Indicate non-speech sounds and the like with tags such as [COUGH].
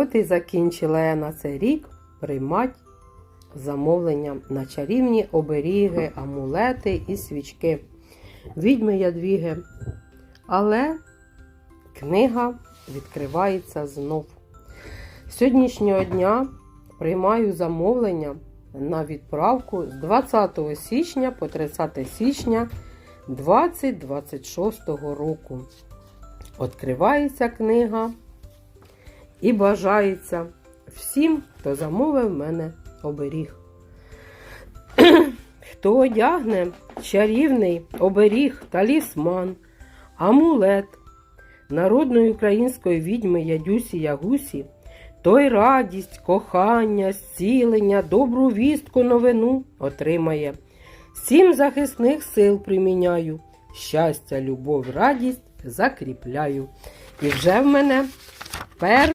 От і закінчила я на цей рік приймати замовлення на чарівні оберіги, амулети і свічки. Відьми ядвіги. Але книга відкривається знов. З сьогоднішнього дня приймаю замовлення на відправку з 20 січня по 30 січня 2026 року. Відкривається книга і бажається всім, хто замовив мене оберіг. [CLEARS THROAT] Хто одягне чарівний оберіг, талісман, амулет народної української відьми Ядюсі Ягусі, той радість, кохання, зцілення, добру вістку, новину отримає. Сім захисних сил приміняю, щастя, любов, радість закріпляю. І вже в мене пер.